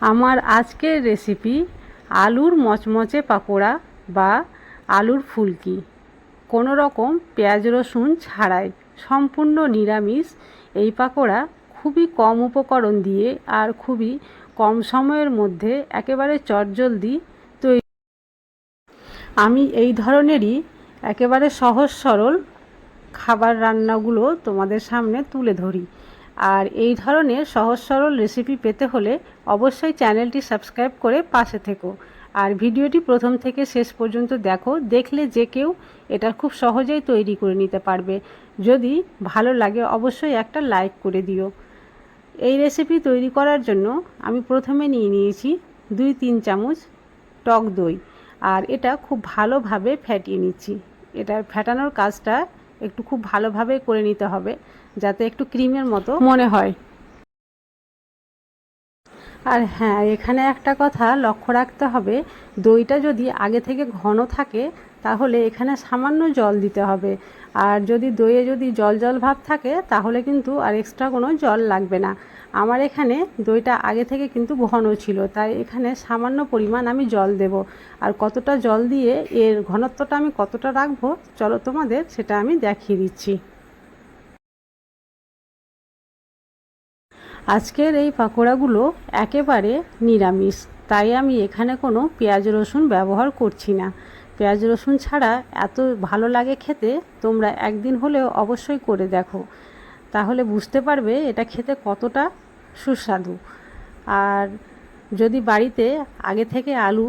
আমার আজকের রেসিপি আলুর মচমচে পাকোড়া বা আলুর ফুলকি। কোনো রকম পেঁয়াজ রসুন ছাড়াই সম্পূর্ণ নিরামিষ এই পাকোড়া খুবই কম উপকরণ দিয়ে আর খুবই কম সময়ের মধ্যে একেবারে চটজলদি তৈরি। আমি এই ধরনেরই একেবারে সহজ সরল খাবার রান্নাগুলো তোমাদের সামনে তুলে ধরি। আর এই ধরনের সহজ সরল রেসিপি পেতে হলে অবশ্যই চ্যানেলটি সাবস্ক্রাইব করে পাশে থেকো। আর ভিডিওটি প্রথম থেকে শেষ পর্যন্ত দেখো, দেখলে যে কেউ এটা খুব সহজেই তৈরি করে নিতে পারবে। যদি ভালো লাগে অবশ্যই একটা লাইক করে দিও। এই রেসিপি তৈরি করার জন্য আমি প্রথমে নিয়ে নিয়েছি দুই তিন চামচ টক দই। আর এটা খুব ভালোভাবে ফ্যাটিয়ে নিচ্ছি। এটা ফ্যাটানোর কাজটা একটু খুব ভালোভাবে করে নিতে হবে যাতে একটু ক্রিমের মতো মনে হয়। আর হ্যাঁ এখানে একটা কথা লক্ষ্য রাখতে হবে দইটা যদি আগে থেকে ঘন থাকে তাহলে এখানে সামান্য জল দিতে হবে। আর যদি দইয়ে যদি জল জল ভাব থাকে তাহলে কিন্তু আর এক্সট্রা কোনো জল লাগবে না। আমার এখানে দইটা আগে থেকে কিন্তু ঘন ছিল, তাই এখানে সামান্য পরিমাণ আমি জল দেব। আর কতটা জল দিয়ে এর ঘনত্বটা আমি কতটা রাখব, চলো তোমাদের সেটা আমি দেখিয়ে দিচ্ছি। আজকের এই পাকোড়াগুলো একেবারে নিরামিষ, তাই আমি এখানে কোনো পেঁয়াজ রসুন ব্যবহার করছি না। পেঁয়াজ রসুন ছাড়া এত ভালো লাগে খেতে, তোমরা একদিন হলেও অবশ্যই করে দেখো। তাহলে বুঝতে পারবে এটা খেতে কতটা সুস্বাদু। আর যদি বাড়িতে আগে থেকে আলু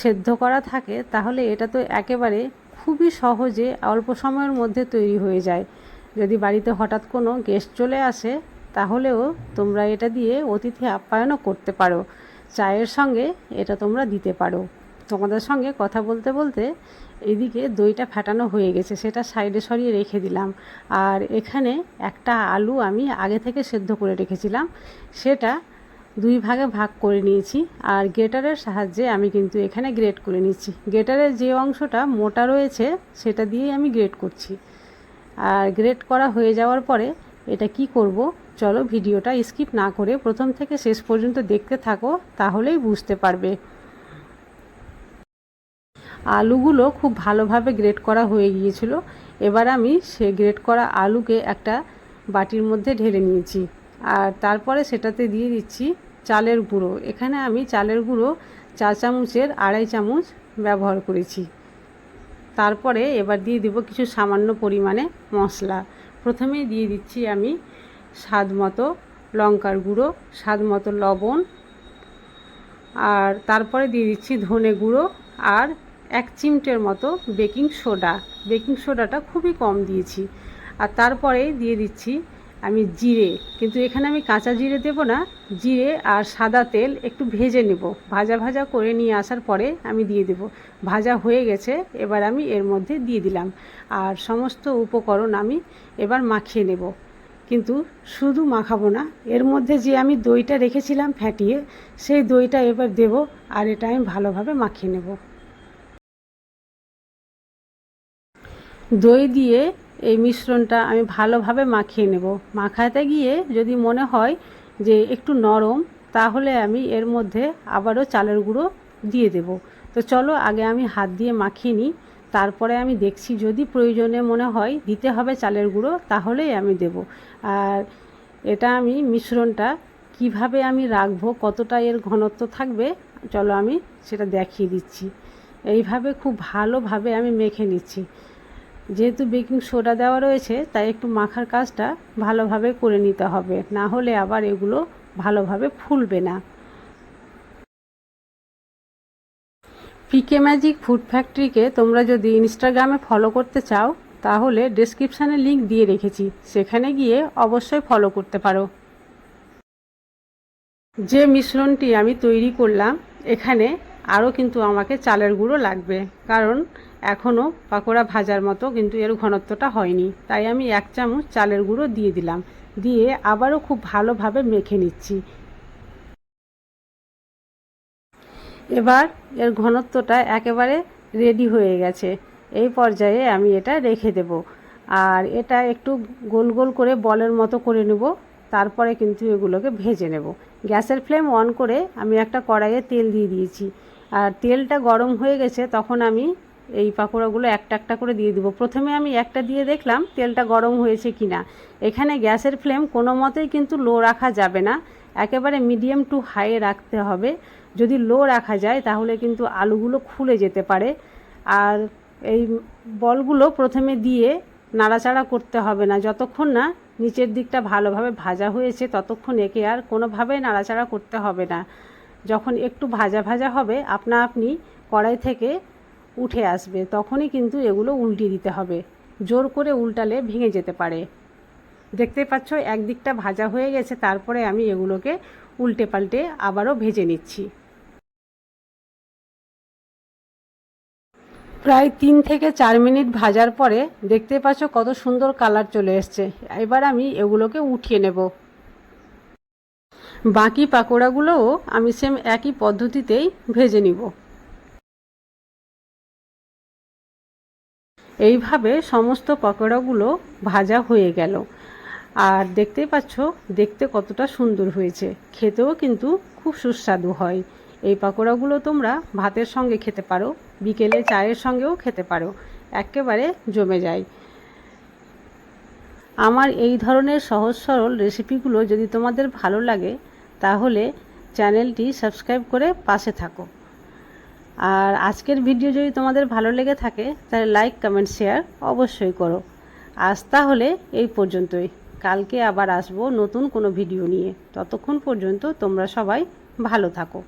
সেদ্ধ করা থাকে, তাহলে এটা তো একেবারে খুবই সহজে অল্প সময়ের মধ্যে তৈরি হয়ে যায়। যদি বাড়িতে হঠাৎ কোনো গেস্ট চলে আসে, তাহলেও তোমরা এটা দিয়ে অতিথি আপ্যায়নও করতে পারো। চায়ের সঙ্গে এটা তোমরা দিতে পারো। তোমাদের সঙ্গে কথা বলতে বলতে এদিকে দইটা ফাটানো হয়ে গেছে, সেটা সাইডে সরিয়ে রেখে দিলাম। আর এখানে একটা আলু আমি আগে থেকে সেদ্ধ করে রেখেছিলাম, সেটা দুই ভাগে ভাগ করে নিয়েছি। আর গ্রেটারের সাহায্যে আমি কিন্তু এখানে গ্রেট করে নিচ্ছি। গ্রেটারের যে অংশটা মোটা রয়েছে, সেটা দিয়েই আমি গ্রেট করছি। আর গ্রেট করা হয়ে যাওয়ার পরে এটা কি করব, চলো ভিডিওটা স্কিপ না করে প্রথম থেকে শেষ পর্যন্ত দেখতে থাকো, তাহলেই বুঝতে পারবে। আলুগুলো খুব ভালোভাবে গ্রেট করা হয়ে গিয়েছিল। এবার আমি সে গ্রেট করা আলুকে একটা বাটির মধ্যে ঢেলে নিয়েছি। আর তারপরে সেটাতে দিয়ে দিচ্ছি চালের গুঁড়ো। এখানে আমি চালের গুঁড়ো চা চামচের আড়াই চামচ ব্যবহার করেছি। তারপরে এবার দিয়ে দেবো কিছু সামান্য পরিমাণে মশলা। প্রথমেই দিয়ে দিচ্ছি আমি স্বাদ মতো লঙ্কার গুঁড়ো, স্বাদ মতো লবণ। আর তারপরে দিয়ে দিচ্ছি ধনে গুঁড়ো আর এক চিমটের মতো বেকিং সোডা। বেকিং সোডাটা খুবই কম দিয়েছি। আর তারপরে দিয়ে দিচ্ছি আমি জিরে। কিন্তু এখানে আমি কাঁচা জিরে দেব না। জিরে আর সাদা তেল একটু ভেজে নেব। ভাজা ভাজা করে নিয়ে আসার পরে আমি দিয়ে দেব। ভাজা হয়ে গেছে, এবার আমি এর মধ্যে দিয়ে দিলাম। আর সমস্ত উপকরণ আমি এবার মাখিয়ে নেব। কিন্তু শুধু মাখাবো না, এর মধ্যে যে আমি দইটা রেখেছিলাম ফ্যাটিয়ে, সেই দইটা এবার দেব আর এটা আমি ভালোভাবে মাখিয়ে নেব। দই দিয়ে এই মিশ্রণটা আমি ভালোভাবে মাখিয়ে নেব। মাখাতে গিয়ে যদি মনে হয় যে একটু নরম, তাহলে আমি এর মধ্যে আবারও চালের গুঁড়ো দিয়ে দেব। তো চলো আগে আমি হাত দিয়ে মাখিয়ে নিই। তারপরে আমি দেখছি যদি প্রয়োজনে মনে হয় দিতে হবে চালের গুঁড়ো, তাহলেই আমি দেব। আর এটা আমি মিশ্রণটা কীভাবে আমি রাখব, কতটা এর ঘনত্ব থাকবে, চলো আমি সেটা দেখিয়ে দিচ্ছি। এইভাবে খুব ভালোভাবে আমি মেখে নিচ্ছি। যেহেতু বেকিং সোডা দেওয়া রয়েছে, তাই একটু মাখার কাজটা ভালোভাবে করে নিতে হবে। না হলে আবার এগুলো ভালোভাবে ফুলবে না। পিকে ম্যাজিক ফুড ফ্যাক্টরিকে তোমরা যদি ইনস্টাগ্রামে ফলো করতে চাও, তাহলে ডেসক্রিপশানে লিঙ্ক দিয়ে রেখেছি। সেখানে গিয়ে অবশ্যই ফলো করতে পারো। যে মিশ্রণটি আমি তৈরি করলাম, এখানে আরও কিন্তু আমাকে চালের গুঁড়ো লাগবে। কারণ এখনও পাকোড়া ভাজার মতো, কিন্তু এর ঘনত্বটা হয়নি। তাই আমি এক চামচ চালের গুঁড়ো দিয়ে দিলাম। দিয়ে আবারও খুব ভালোভাবে মেখে নিচ্ছি। এবার এর ঘনত্বটা একেবারে রেডি হয়ে গেছে। এই পর্যায়ে আমি এটা রেখে দেব। আর এটা একটু গোল গোল করে বলের মতো করে নেব। তারপরে কিন্তু এগুলোকে ভেজে নেব। গ্যাসের ফ্লেম অন করে আমি একটা কড়াইয়ে তেল দিয়ে দিয়েছি। আর তেলটা গরম হয়ে গেছে, তখন আমি এই পাকোড়াগুলো একটা একটা করে দিয়ে দিব। প্রথমে আমি একটা দিয়ে দেখলাম তেলটা গরম হয়েছে কি না এখানে গ্যাসের ফ্লেম কোনো মতেই কিন্তু লো রাখা যাবে না। একেবারে মিডিয়াম টু হাই রাখতে হবে। যদি লো রাখা যায় তাহলে কিন্তু আলুগুলো খুলে যেতে পারে। আর এই বলগুলো প্রথমে দিয়ে নাড়াচাড়া করতে হবে না। যতক্ষণ না নিচের দিকটা ভালোভাবে ভাজা হয়েছে ততক্ষণ একে আর কোনোভাবে নাড়াচাড়া করতে হবে না। যখন একটু ভাজা ভাজা হবে, আপনা আপনি কড়াই থেকে উঠে আসবে, তখনই কিন্তু এগুলো উল্টিয়ে দিতে হবে। জোর করে উল্টালে ভেঙে যেতে পারে। দেখতে পাচ্ছ, একদিকটা ভাজা হয়ে গেছে, তারপরে আমি এগুলোকে উল্টে পাল্টে আবারও ভেজে নিচ্ছি। প্রায় তিন থেকে চার মিনিট ভাজার পরে দেখতে পাচ্ছ, কত সুন্দর কালার চলে এসছে। এবার আমি এগুলোকে উঠিয়ে নেব। বাকি পাকোড়াগুলোও আমি সেম একই পদ্ধতিতেই ভেজে নিব। এইভাবে সমস্ত পকোড়াগুলো ভাজা হয়ে গেল। আর দেখতেই পাচ্ছ, দেখতে কতটা সুন্দর হয়েছে। খেতেও কিন্তু খুব সুস্বাদু হয়। এই পকোড়াগুলো তোমরা ভাতের সঙ্গে খেতে পারো, বিকেলে চায়ের সঙ্গেও খেতে পারো। একেবারে জমে যায়। আমার এই ধরনের সহজ সরল রেসিপিগুলো যদি তোমাদের ভালো লাগে, তাহলে চ্যানেলটি সাবস্ক্রাইব করে পাশে থাকো। আর আজকের ভিডিও যদি তোমাদের ভালো লেগে থাকে, তাহলে লাইক কমেন্ট শেয়ার অবশ্যই করো। আজ তাহলে এই পর্যন্তই। কালকে আবার আসব নতুন কোনো ভিডিও নিয়ে। ততক্ষণ পর্যন্ত তোমরা সবাই ভালো থাকো।